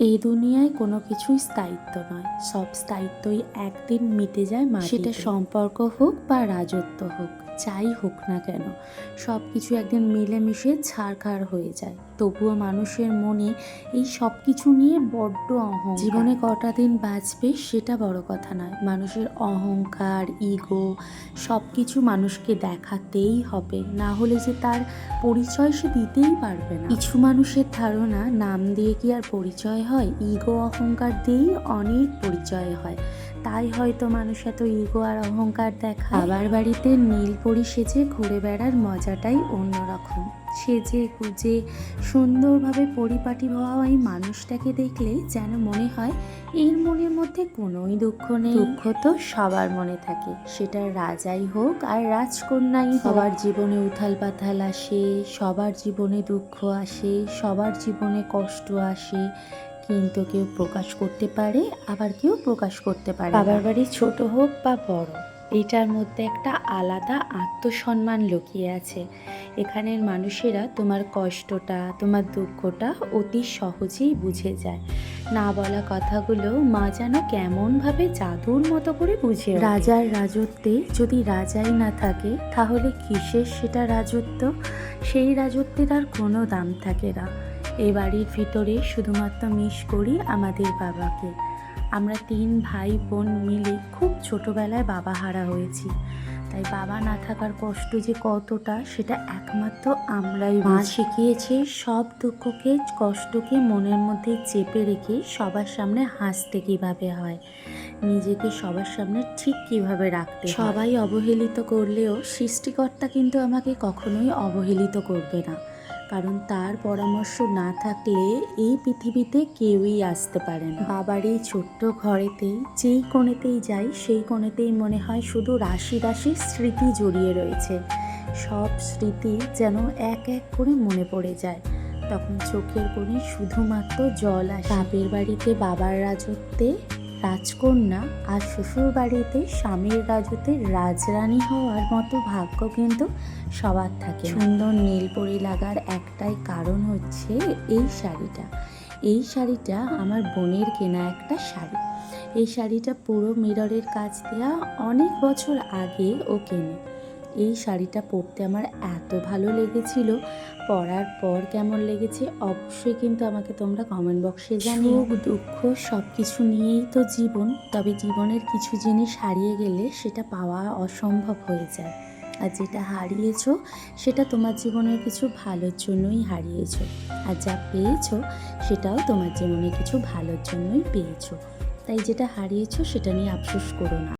এই দুনিয়ায় কোনো কিছুই স্থায়িত্ব নয়। সব স্থায়িত্বই একদিন মিটে যায় সেটা সম্পর্ক হোক বা রাজত্ব হোক। যাই হোক না কেন সব কিছু একদিন মিলেমিশে ছাড়খাড় হয়ে যায়। তবুও মানুষের মনে এই সব কিছু নিয়ে বড্ড অহং জীবনে কটা দিন বাঁচবে সেটা বড় কথা নয়। মানুষের অহংকার, ইগো সব কিছু মানুষকে দেখাতেই হবে। না হলে যে তার পরিচয় সে দিতেই পারবে না। কিছু মানুষের ধারণা, নাম দিয়ে কি আর পরিচয় হয়? ইগো, অহংকার দিয়েই অনেক পরিচয় হয়। তাই হয়তো মানুষ এত ইগো আর অহংকার দেখা আবার বাড়িতে নীল পরি সেজে ঘুরে বেড়ার মজাটাই অন্যরকম। সেজে গুজে সুন্দরভাবে পরিপাটি হওয়া এই মানুষটাকে দেখলে যেন মনে হয় এর মনের মধ্যে কোনোই দুঃখ নেই। দুঃখ তো সবার মনে থাকে। সেটা রাজাই হোক আর রাজকন্যাই সবার জীবনে উথাল পাথাল আসে সবার জীবনে দুঃখ আসে সবার জীবনে কষ্ট আসে কিন্তু কেউ প্রকাশ করতে পারে আবার কেউ প্রকাশ করতে পারে বাবার বাড়ি ছোট হোক বা বড় এটার মধ্যে একটা আলাদা আত্মসম্মান লুকিয়ে আছে। এখানের মানুষেরা তোমার কষ্টটা তোমার দুঃখটা অতি সহজেই বুঝে যায়। না বলা কথাগুলো মা যেন কেমনভাবে জাদুর মতো করে বুঝে রাজার রাজত্বে যদি রাজাই না থাকে তাহলে কিসের সেটা রাজত্ব? সেই রাজত্বের আর কোনো দাম থাকে না। এ বাড়ির ভিতরে শুধুমাত্র মিস করি আমাদের বাবাকে। আমরা তিন ভাই বোন মিলে খুব ছোটবেলায় বাবা হারা হয়েছি। তাই বাবা না থাকার কষ্ট যে কতটা, সেটা একমাত্র আমরাই মা শিখিয়েছে সব দুঃখকে, কষ্টকে মনের মধ্যে চেপে রেখে সবার সামনে হাসতে কীভাবে হয়? নিজেকে সবার সামনে ঠিক কীভাবে রাখতে সবাই অবহেলিত করলেও সৃষ্টিকর্তা কিন্তু আমাকে কখনোই অবহেলিত করবে না। কারণ তার পরামর্শ না থাকলে এই পৃথিবীতে কেউই আসতে পারে না। বাবার এই ছোট্ট ঘরেতেই, যেই কোণেতেই যাই, সেই কোণেতেই মনে হয় শুধু রাশি রাশি স্মৃতি জড়িয়ে রয়েছে। সব স্মৃতি যেন এক এক করে মনে পড়ে যায়। তখন চোখের কোণে শুধুমাত্র জল আসে। বাপের বাড়িতে বাবার রাজত্বে রাজকন্যা আর শ্বশুর বাড়িতে স্বামীর রাজুতে রাজরানী হওয়ার মতো ভাগ্য কিন্তু সবার থাকে সুন্দর নীল নীলপরি লাগার একটাই কারণ হচ্ছে এই শাড়িটা। এই শাড়িটা আমার বোনের কেনা একটা শাড়ি। এই শাড়িটা পুরো মিররের কাজ দেওয়া অনেক বছর আগে ও কেনে। এই শাড়িটা পরতে আমার এত ভালো লেগেছিল। পরার পর কেমন লেগেছে অবশ্যই কিন্তু আমাকে তোমরা কমেন্ট বক্সে জানিও। দুঃখ সব কিছু নিয়েই তো জীবন, তবে জীবনের কিছু জিনিস হারিয়ে গেলে সেটা পাওয়া অসম্ভব হয়ে যায়। আর যেটা হারিয়েছো, সেটা তোমার জীবনের কিছু ভালোর জন্যই হারিয়েছো। আর যা পেয়েছ, সেটাও তোমার জীবনে কিছু ভালোর জন্যই পেয়েছ। তাই যেটা হারিয়েছো, সেটা নিয়ে আফসোস করো না।